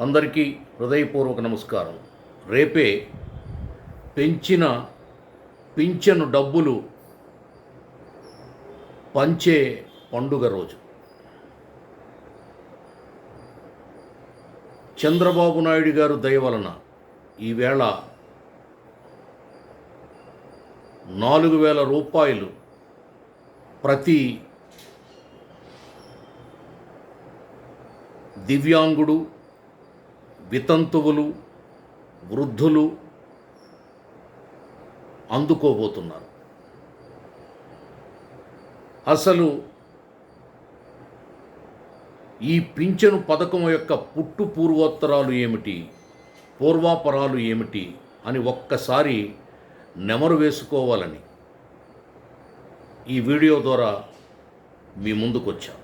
అందరికీ హృదయపూర్వక నమస్కారం. రేపే పెంచిన పింఛను డబ్బులు పంచే పండుగ రోజు. చంద్రబాబు నాయుడు గారు దయ వలన ఈవేళ నాలుగు వేల రూపాయలు ప్రతి దివ్యాంగుడు వితంతువులు వృద్ధులు అందుకోబోతున్నారు. అసలు ఈ పింఛను పథకం యొక్క పుట్టు పూర్వోత్తరాలు ఏమిటి పూర్వాపరాలు ఏమిటి అని ఒక్కసారి నెమరు వేసుకోవాలని ఈ వీడియో ద్వారా మీ ముందుకొచ్చాను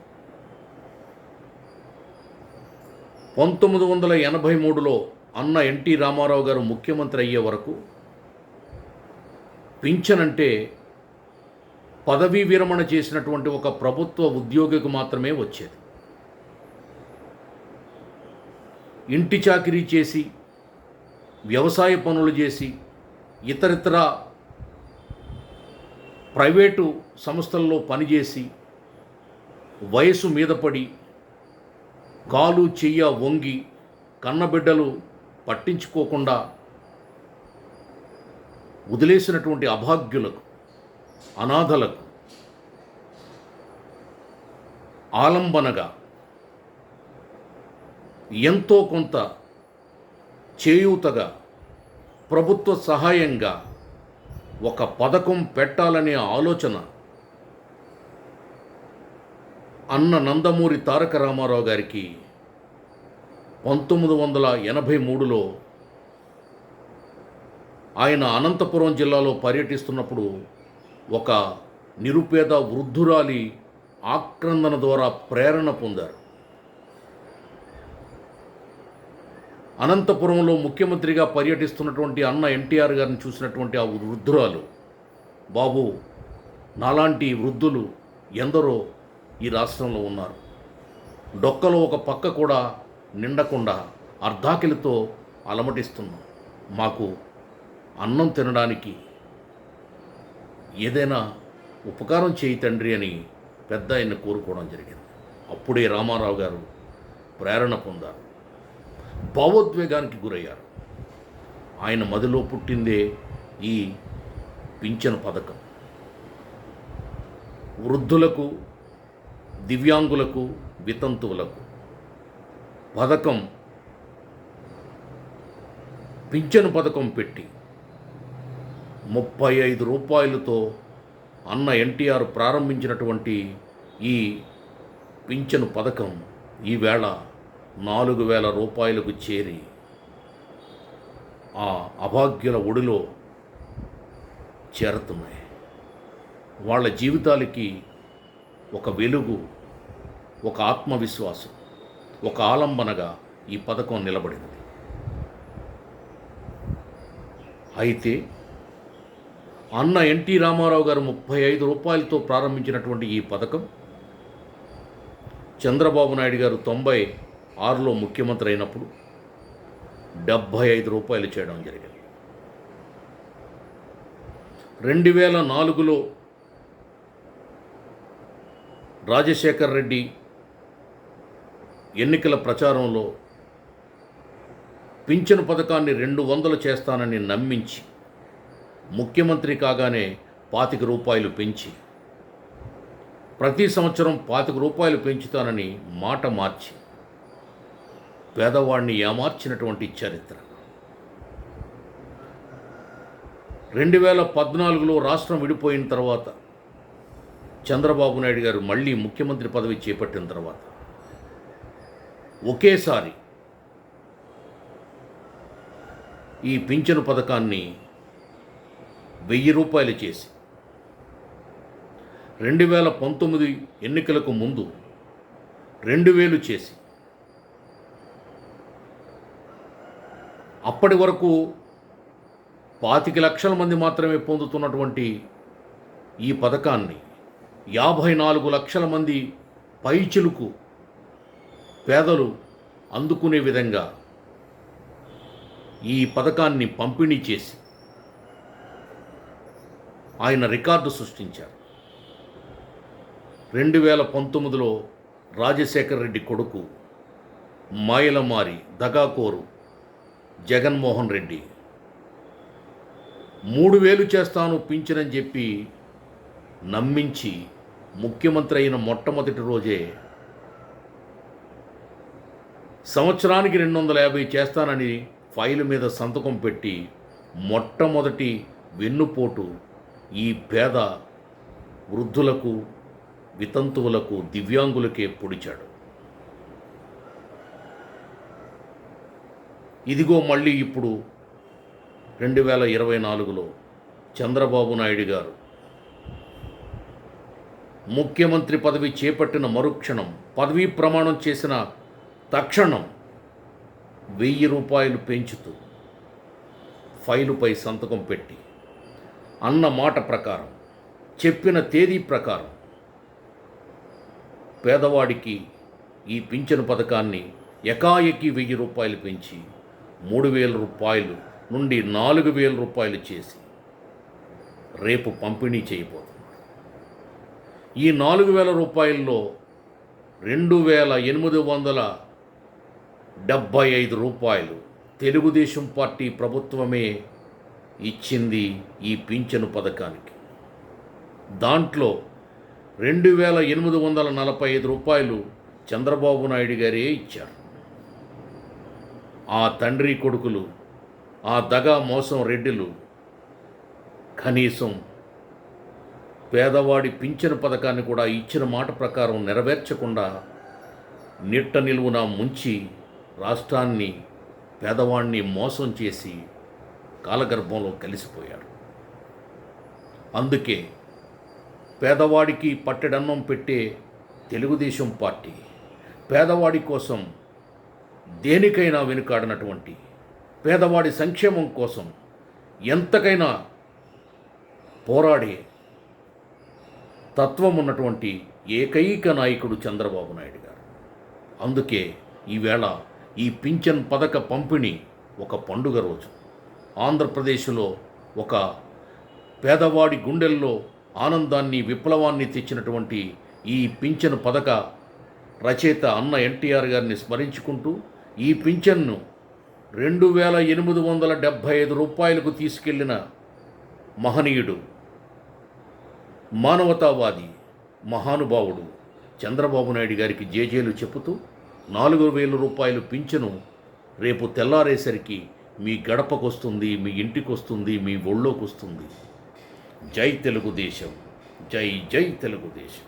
పంతొమ్మిది వందల ఎనభై మూడులో అన్న ఎన్టీ రామారావు గారు ముఖ్యమంత్రి అయ్యే వరకు పింఛన్ అంటే పదవీ విరమణ చేసినటువంటి ఒక ప్రభుత్వ ఉద్యోగికి మాత్రమే వచ్చేది. ఇంటి చాకిరీ చేసి వ్యవసాయ పనులు చేసి ఇతరితర ప్రైవేటు సంస్థల్లో పనిచేసి వయసు మీద పడి కాలు చెయ్య వంగి కన్నబిడ్డలు పట్టించుకోకుండా వదిలేసినటువంటి అభాగ్యులకు అనాథలకు ఆలంబనగా ఎంతో కొంత చేయూతగా ప్రభుత్వ సహాయంగా ఒక పథకం పెట్టాలనే ఆలోచన అన్న నందమూరి తారక రామారావు గారికి పంతొమ్మిది వందల ఎనభై మూడులో ఆయన అనంతపురం జిల్లాలో పర్యటిస్తున్నప్పుడు ఒక నిరుపేద వృద్ధురాలి ఆక్రందన ద్వారా ప్రేరణ పొందారు. అనంతపురంలో ముఖ్యమంత్రిగా పర్యటిస్తున్నటువంటి అన్న ఎన్టీఆర్ గారిని చూసినటువంటి ఆ వృద్ధురాలు బాబు నాలాంటి వృద్ధులు ఎందరో ఈ రాష్ట్రంలో ఉన్నారు. డొక్కలో ఒక పక్క కూడా నిండకుండా అర్ధాకిలితో అలమటిస్తున్నాం. మాకు అన్నం తినడానికి ఏదైనా ఉపకారం చేయి తండ్రి అని పెద్ద ఆయన కోరుకోవడం జరిగింది. అప్పుడే రామారావు గారు ప్రేరణ పొందారు. భావోద్వేగానికి గురయ్యారు. ఆయన మదిలో పుట్టిందే ఈ పింఛను పథకం. వృద్ధులకు దివ్యాంగులకు వితంతువులకు. పథకం పింఛను పథకం పెట్టి ముప్పై ఐదు రూపాయలతో అన్న ఎన్టీఆర్ ప్రారంభించినటువంటి ఈ పింఛను పథకం ఈవేళ నాలుగు వేల రూపాయలకు చేరి ఆ అభాగ్యుల ఒడిలో చేరుతున్నాయి వాళ్ళ జీవితాలకి ఒక వెలుగు ఒక ఆత్మవిశ్వాసం ఒక ఆలంబనగా ఈ పథకం నిలబడింది. అయితే అన్న ఎన్టీ రామారావు గారు ముప్పై ఐదు రూపాయలతో ప్రారంభించినటువంటి ఈ పథకం చంద్రబాబు నాయుడు గారు తొంభై ఆరులో ముఖ్యమంత్రి అయినప్పుడు డెబ్భై ఐదు రూపాయలు చేయడం జరిగింది. రెండు వేల నాలుగులో రాజశేఖర్ రెడ్డి ఎన్నికల ప్రచారంలో పింఛను పథకాన్ని రెండు వందలు చేస్తానని నమ్మించి ముఖ్యమంత్రి కాగానే పాతిక రూపాయలు పెంచి ప్రతి సంవత్సరం పాతిక రూపాయలు పెంచుతానని మాట మార్చి పేదవాడిని ఏమార్చినటువంటి చరిత్ర. రెండు వేల పద్నాలుగులో రాష్ట్రం విడిపోయిన తర్వాత చంద్రబాబు నాయుడు గారు మళ్ళీ ముఖ్యమంత్రి పదవి చేపట్టిన తర్వాత ఒకేసారి ఈ పింఛను పథకాన్ని వెయ్యి రూపాయలు చేసి రెండు వేల పంతొమ్మిది ఎన్నికలకు ముందు రెండు వేలు చేసి అప్పటి వరకు పాతిక లక్షల మంది మాత్రమే పొందుతున్నటువంటి ఈ పథకాన్ని యాభై నాలుగు లక్షల మంది పైచిలుకు పేదలు అందుకునే విధంగా ఈ పథకాన్ని పంపిణీ చేసి ఆయన రికార్డు సృష్టించారు. రెండు వేల పంతొమ్మిదిలో రాజశేఖర రెడ్డి కొడుకు మాయలమారి దగాకోరు జగన్మోహన్ రెడ్డి మూడు వేలు చేస్తాను పింఛనని చెప్పి నమ్మించి ముఖ్యమంత్రి అయిన మొట్టమొదటి రోజే సంవత్సరానికి రెండు వందల యాభై చేస్తానని ఫైలు మీద సంతకం పెట్టి మొట్టమొదటి వెన్నుపోటు ఈ పేద వృద్ధులకు వితంతువులకు దివ్యాంగులకే పొడిచాడు. ఇదిగో మళ్ళీ ఇప్పుడు రెండు వేల ఇరవై నాలుగులో చంద్రబాబు నాయుడు గారు ముఖ్యమంత్రి పదవి చేపట్టిన మరుక్షణం పదవీ ప్రమాణం చేసిన తక్షణం వెయ్యి రూపాయలు పెంచుతూ ఫైలుపై సంతకం పెట్టి అన్న మాట ప్రకారం చెప్పిన తేదీ ప్రకారం పేదవాడికి ఈ పింఛను పథకాన్ని ఎకాయకి వెయ్యి రూపాయలు పెంచి మూడు వేల రూపాయలు నుండి నాలుగు వేల రూపాయలు చేసి రేపు పంపిణీ చేయబోతుంది. ఈ నాలుగు వేల రూపాయల్లో రెండు వేల ఎనిమిది వందల డెబ్భై ఐదు రూపాయలు తెలుగుదేశం పార్టీ ప్రభుత్వమే ఇచ్చింది ఈ పింఛను పథకానికి. దాంట్లో రెండు వేల ఎనిమిది వందల నలభై ఐదు రూపాయలు చంద్రబాబు నాయుడు గారే ఇచ్చారు. ఆ తండ్రి కొడుకులు ఆ దగా మోసం రెడ్డిలు కనీసం పేదవాడి పింఛను పథకాన్ని కూడా ఇచ్చిన మాట ప్రకారం నెరవేర్చకుండా నిట్ట నిలువున ముంచి రాష్ట్రాన్ని పేదవాడిని మోసం చేసి కాలగర్భంలో కలిసిపోయారు అందుకే పేదవాడికి పట్టెడన్నం పెట్టే తెలుగుదేశం పార్టీ పేదవాడి కోసం దేనికైనా వెనుకాడినటువంటి పేదవాడి సంక్షేమం కోసం ఎంతకైనా పోరాడే తత్వం ఉన్నటువంటి ఏకైక నాయకుడు చంద్రబాబు నాయుడు గారు. అందుకే ఈవేళ ఈ పింఛన్ పథక పంపిణీ ఒక పండుగ రోజు. ఆంధ్రప్రదేశ్లో ఒక పేదవాడి గుండెల్లో ఆనందాన్ని విప్లవాన్ని తెచ్చినటువంటి ఈ పింఛను పథక రచయిత అన్న ఎన్టీఆర్ గారిని స్మరించుకుంటూ ఈ పింఛన్ను రెండు వేల ఎనిమిది వందల డెబ్భై ఐదు రూపాయలకు తీసుకెళ్ళిన మహనీయుడు మానవతావాది మహానుభావుడు చంద్రబాబు నాయుడు గారికి జేజేలు చెబుతూ నాలుగు వేల రూపాయలు పింఛను రేపు తెల్లారేసరికి మీ గడపకొస్తుంది మీ ఇంటికొస్తుంది మీ ఒళ్ళోకి వస్తుంది జై తెలుగుదేశం. జై జై తెలుగుదేశం.